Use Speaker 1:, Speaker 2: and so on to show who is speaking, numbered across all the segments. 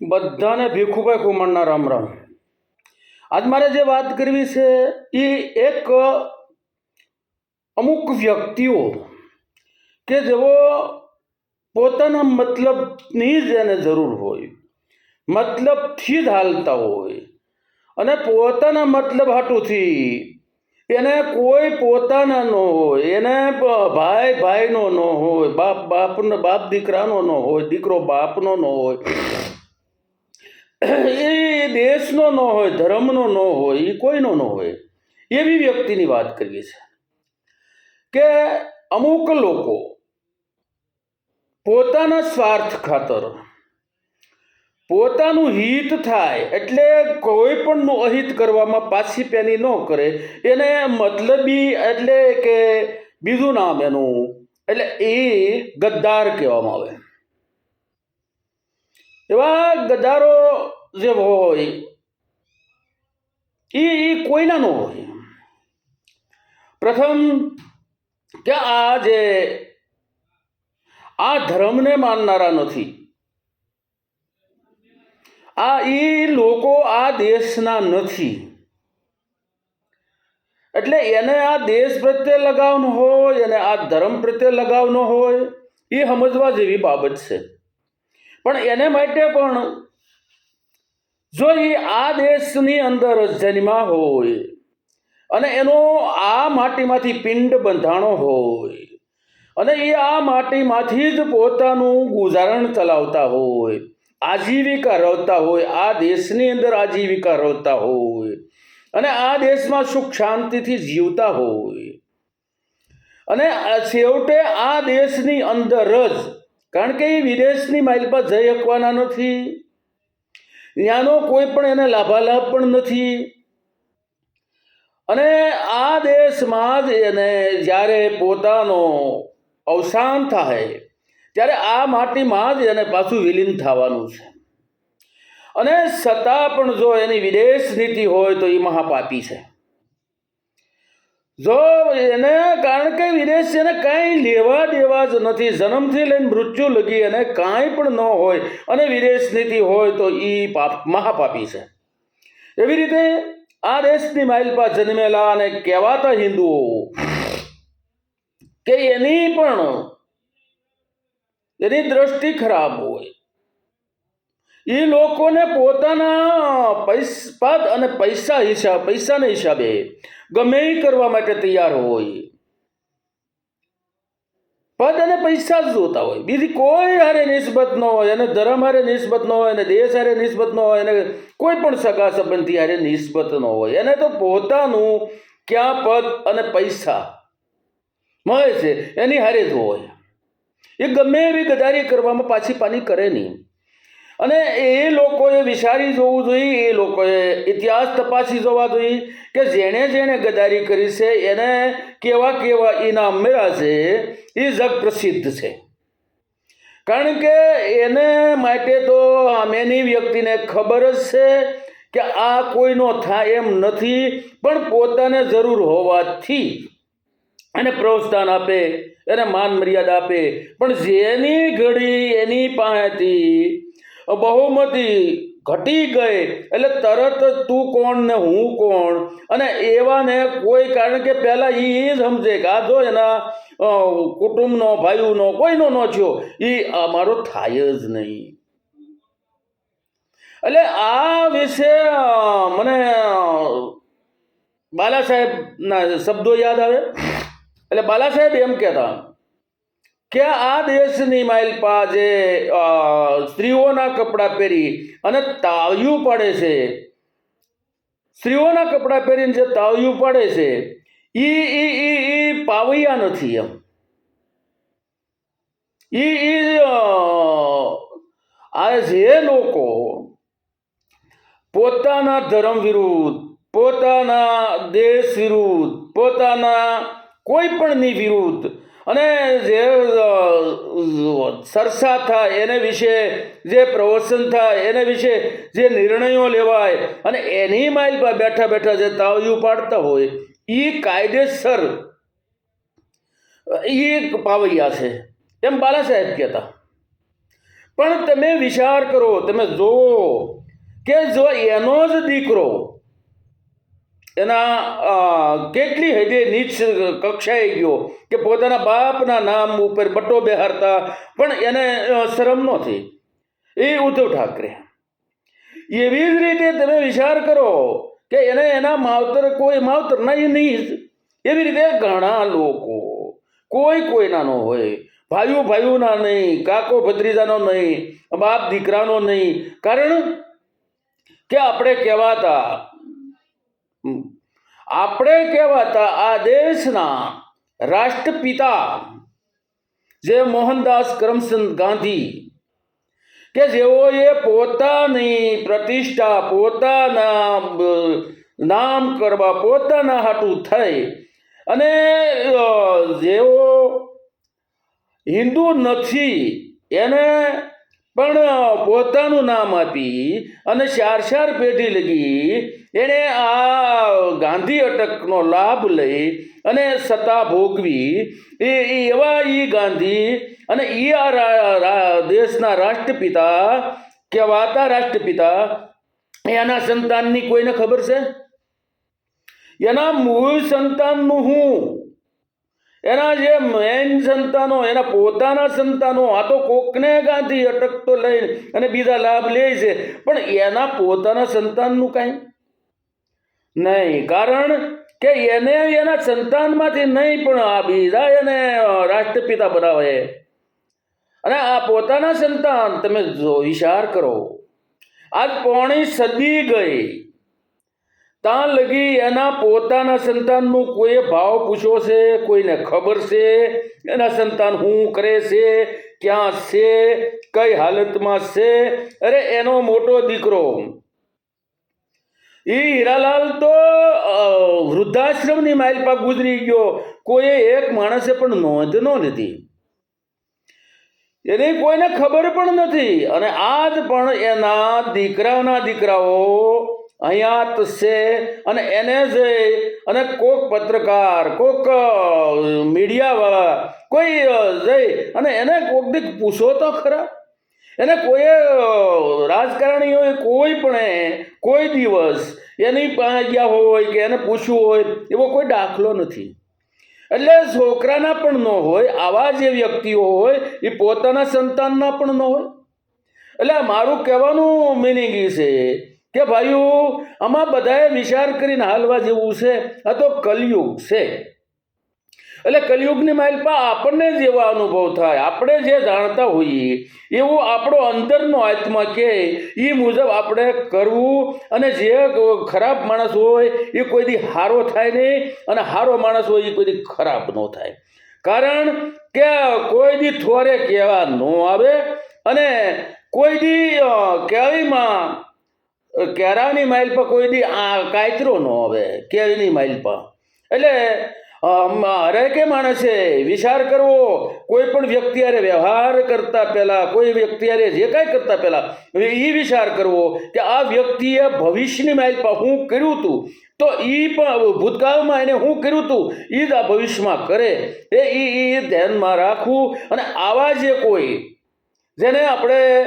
Speaker 1: બધાને ભીખુભાઈ કુમારના રામ રામ. આજ મારે જે વાત કરવી છે એ એક અમુક વ્યક્તિઓ કે જેઓ પોતાના મતલબની જ એને જરૂર હોય, મતલબથી જ હાલતા હોય અને પોતાના મતલબ હાટુથી એને કોઈ પોતાના ન હોય, એને ભાઈ ભાઈનો ન હોય બાપ બાપનો બાપ દીકરાનો ન હોય, દીકરો બાપનો ન હોય એ દેશનો ન હોય, ધર્મનો ન હોય, એ કોઈનો ન હોય, એવી વ્યક્તિની વાત કરીએ છીએ. કે અમુક લોકો પોતાના સ્વાર્થ ખાતર, પોતાનું હિત થાય એટલે કોઈ પણનું અહિત કરવામાં પાછી પેની ન કરે, એને મતલબી એટલે કે બીજું નામ એનું, એટલે એ ગદ્દાર કહેવામાં આવે. એવા ગદ્દારો જે હોય, એ એ કોઈના ન હોય. પ્રથમ કે આ જે, આ ધર્મને માનનારા નથી. આ એ લોકો આ દેશના નથી. એટલે એને આ દેશ પ્રત્યે લગાવનો હોય અને આ ધર્મ પ્રત્યે લગાવનો હોય, એ સમજવા જેવી બાબત છે. પણ એને માટે પણ જો એ આ દેશની અંદર જન્મા હોય અને એનો આ માટીમાંથી પિંડ બંધાણો હોય અને એ આ માટીમાંથી જ પોતાનું ગુજારણ ચલાવતા હોય, આજીવિકા રવતા હોય, આ દેશની અંદર આજીવિકા રવતા હોય અને આ દેશમાં સુખ શાંતિથી જીવતા હોય અને છેવટે આ દેશની અંદર જ કારણ કે એ વિદેશની માઇલ પર જઈ શકવાના નથી. ત્યાંનો કોઈ પણ એને લાભાલાભ પણ નથી. અને આ દેશમાં જ એને જ્યારે પોતાનો અવસાન થાય, ત્યારે આ માટીમાં જ એને પાછું વિલીન થવાનું છે. અને છતાં પણ જો એની વિદેશ નીતિ હોય તો એ મહાપાપી છે. જો એને, કારણ કે વિદેશ એને કાંઈ લેવા દેવા જ નથી. જન્મથી લઈને મૃત્યુ લગી એને કાંઈ પણ ન હોય અને વિદેશ નીતિ હોય તો એ પાપ, મહાપાપી છે. એવી રીતે આ દેશની માઇલપા જન્મેલા અને કહેવાતા હિન્દુઓ કે એની પણ એની દ્રષ્ટિ ખરાબ હોય. એ લોકોને પોતાના પદ અને પૈસા હિસાબ, પૈસાના હિસાબે ગમે એ કરવા માટે તૈયાર હોય. પદ અને પૈસા જ જોતા હોય. બીજી કોઈ હારે નિસ્બત ન હોય અને ધર્મ હારે નિસ્બત ન હોય અને દેશ હારે નિસ્બત ન હોય અને કોઈ પણ સગા સંબંધી હારે નિસ્બત ન હોય. એને તો પોતાનું ક્યાં પદ અને પૈસા મળે છે એની હારે જ હોય. એ ગમે એવી ગદારી કરવામાં પાછી પાની કરે નહીં. અને એ લોકોએ વિચારી જોવું જોઈએ, એ લોકોએ ઇતિહાસ તપાસી જોવા જોઈએ કે જેણે જેણે ગદારી કરી છે, એને કેવા કેવા ઇનામ મળ્યા છે, એ જગ પ્રસિદ્ધ છે. કારણ કે એને માટે તો સામેની વ્યક્તિને ખબર જ છે કે આ કોઈનો થાય એમ નથી, પણ પોતાને જરૂર હોવાથી એને પ્રોત્સાહન આપે, એને માન મર્યાદા આપે. પણ જેની ઘડી એની પાસેથી બહુમતી ઘટી ગઈ. એટલે તરત જ તું કોણ ને હું કોણ? અને એવાને કોઈ કારણ કે પહેલાં એ જ સમજે કે આ જો એના કુટુંબનો ભાઈનો કોઈનો ન થયો. એ અમારો થાય જ નહીં. એટલે આ વિશે મને બાલા સાહેબના શબ્દો યાદ આવે? એટલે બાલા સાહેબ એમ કહેતા કે આ દેશની માઇલ અ, સ્ત્રીઓના કપડાં પહેરી અને તાવ્યું પડે છે. સ્ત્રીઓના કપડાં પહેરીને જે તાવ્યું પડે છે ઈ ઈ એ ઈ પાવૈયા નથી એમ. ઈ ઈ આ જે લોકો પોતાના ધર્મ વિરુદ્ધ પોતાના દેશ વિરુદ્ધ પોતાના કોઈ પણની વિરુદ્ધ અને જે સરસા થાય એને વિશે જે પ્રવચન થાય, એને વિશે જે નિર્ણયો લેવાય અને એની માઇલ પર બેઠા બેઠા જે તાવ્યું પાડતા હોય એ કાયદેસર એ પાવૈયા છે. એમ બાલા સાહેબ કહેતા. પણ તમે વિચાર કરો, તમે જુઓ કે જો એનો જ દીકરો એના કેટલી હદે નીચ કક્ષાએ ગયો કે પોતાના બાપના નામ ઉપર બટો બેહારતા, પણ એને શરમ નથી એ ઉદ્ધવ ઠાકરે. એવી જ રીતે તમે વિચાર કરો કે એને એના માવતર કોઈ માવતર નહીં નહીં. એવી રીતે ઘણા લોકો, કોઈ કોઈના ન હોય. ભાઈઓ ભાઈઓના નહીં, કાકો ભત્રીજાનો નહીં, બાપ દીકરાનો નહીં. કારણ કે આપણે કહેવાતા આપણે કહેવાતા આ દેશના રાષ્ટ્રપિતા જે મોહનદાસ કરમચંદ ગાંધી કે જેઓએ પોતાની પ્રતિષ્ઠા, પોતાના નામ કરવા, પોતાના હાટું થઈ અને જેઓ હિન્દુ નથી, એને પણ પોતાનું નામ આપી અને ચાર ચાર પેઢી લગી એણે આ ગાંધી અટકનો લાભ લઈ અને સત્તા ભોગવી. એ એવા એ ગાંધી અને એ આ દેશના રાષ્ટ્રપિતા કહેવાતા રાષ્ટ્રપિતા. એના સંતાનની કોઈને ખબર છે? એના મૂળ સંતાનનું હું? એના જે મેન સંતાનો, એના પોતાના સંતાનો, આ તો કોકને ગાંધી અટકતો લઈને અને બીજા લાભ લે છે. પણ એના પોતાના સંતાનનું કાંઈ? નહીં, કારણ કે એને એના સંતાનમાંથી નહીં પણ આ બીજા એને રાષ્ટ્રપિતા બનાવે. અને આ પોતાના સંતાન તમે જો વિચાર કરો, આજ પોણી સદી ગઈ. ત્યાં લગી એના પોતાના સંતાનનું કોઈએ ભાવ પૂછ્યો છે, કોઈને ખબર છે, એના સંતાન શું કરે છે, ક્યાં છે, કઈ હાલતમાં છે? અરે, એનો મોટો દીકરો એ હીરાલાલ તો વૃદ્ધાશ્રમની માઇલ માઇલપા ગુજરી ગયો. કોઈ એક માણસે પણ નોંધ ન લીધી એની કોઈને ખબર પણ નથી. અને આજ પણ એના દીકરાના દીકરાઓ અહીંયા છે અને એને જે, અને કોક પત્રકાર, કોક મીડિયાવાળા, કોઈ જઈ અને એને કોક દીક પૂછો તો ખરા. એને કોઈએ રાજકારણીઓએ કોઈ પણ, કોઈ દિવસ એની પાસે ગયા હોય કે એને પૂછ્યું હોય એવો કોઈ દાખલો નથી. એટલે છોકરાના પણ ન હોય, આવા જે વ્યક્તિઓ હોય, એ પોતાના સંતાનના પણ ન હોય. એટલે મારું કહેવાનું મિનિંગ છે કે ભાઈઓ, આમાં બધાએ વિચાર કરીને હાલવા જેવું છે, આ તો કલયુગ છે. એટલે કલયુગની માઇલમાં આપણને જ એવા અનુભવ થાય. આપણે જે જાણતા હોઈએ, એવો આપણો અંદરનો આત્મા કે એ મુજબ આપણે કરવું અને જે ખરાબ માણસ હોય, એ કોઈ દી હારો થાય નહીં અને હારો માણસ હોય, એ કોઈ દી ખરાબ ન થાય. કારણ કે કોઈ દી થોરે કહેવા ન આવે અને કોઈથી કેળીમાં કેરાની માઇલ પર કોઈ દી આ કાયતરો ન આવે, કેળીની માઇલ પર. એટલે અમ, કે માણસે વિચાર કરવો. કોઈ પણ વ્યક્તિ અરે વ્યવહાર કરતા પહેલા કોઈ વ્યક્તિ અરે જે કાંઈ કરતા પહેલા એ વિચાર કરવો કે આ વ્યક્તિએ ભવિષ્યની માઇલ પર હું કર્યું હતું તો એ પણ ભૂતકાળમાં એને હું કર્યું હતું એ જ આ ભવિષ્યમાં કરે. એ એ ધ્યાનમાં રાખવું અને આવા જે કોઈ જેને આપણે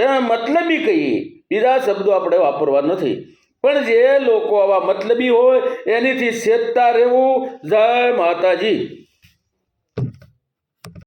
Speaker 1: એના મતલબી કહીએ બીજા શબ્દો આપણે વાપરવા નથી. પણ જે લોકો આવા મતલબી હોય એનીથી સેતતા રહેવું જય માતાજી.